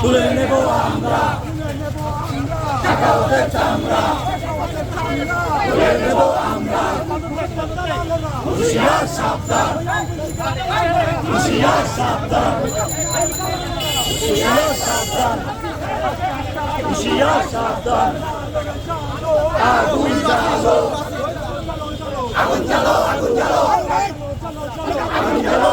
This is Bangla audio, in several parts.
তুলে নেব আমরা তুলে নেব আমরা হুশিয়ার সাবধান হুশিয়ার সাবধান হুশিয়ার সাবধান হুশিয়ার সাবধান আগুন জ্বালো আগুন জ্বালো আগুন জ্বালো আগুন জ্বালো।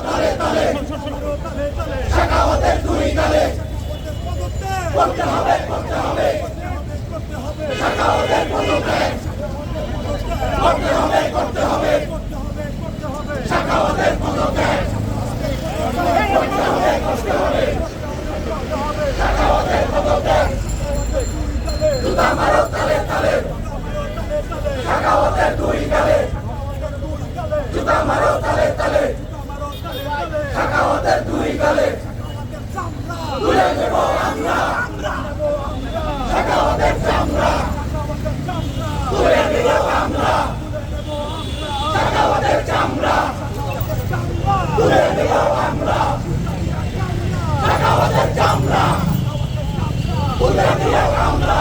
তালে তালে সাকাওয়াতের দুই তালে করতে হবে করতে হবে সাকাওয়াতের পদত্যাগ করতে হবে করতে হবে সাকাওয়াতের পদত্যাগ করতে হবে করতে হবে সাকাওয়াতের পদত্যাগ জুতা মারো তালে তালে সাকাওয়াতের দুই তালে জুতা মারো তালে তালে দুই তালে তুলে নেব আমরা সাকাওয়াতের চামড়া তুলে নেব আমরা সাকাওয়াতের চামড়া তুলে নেব আমরা সাকাওয়াতের চামড়া তুলে নেব আমরা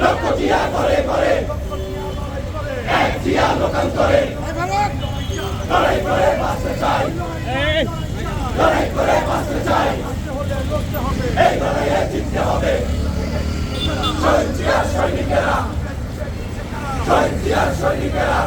লক্ষ জিয়া করে করে এক জিয়া লোকান্তরে লড়াই করে বাঁচতে চাই লড়াই করে বাঁচতে চাই এই লড়াইয়ে জিততে হবে শহীদ জিয়ার সৈনিকেরা শহীদ জিয়ার সৈনিকেরা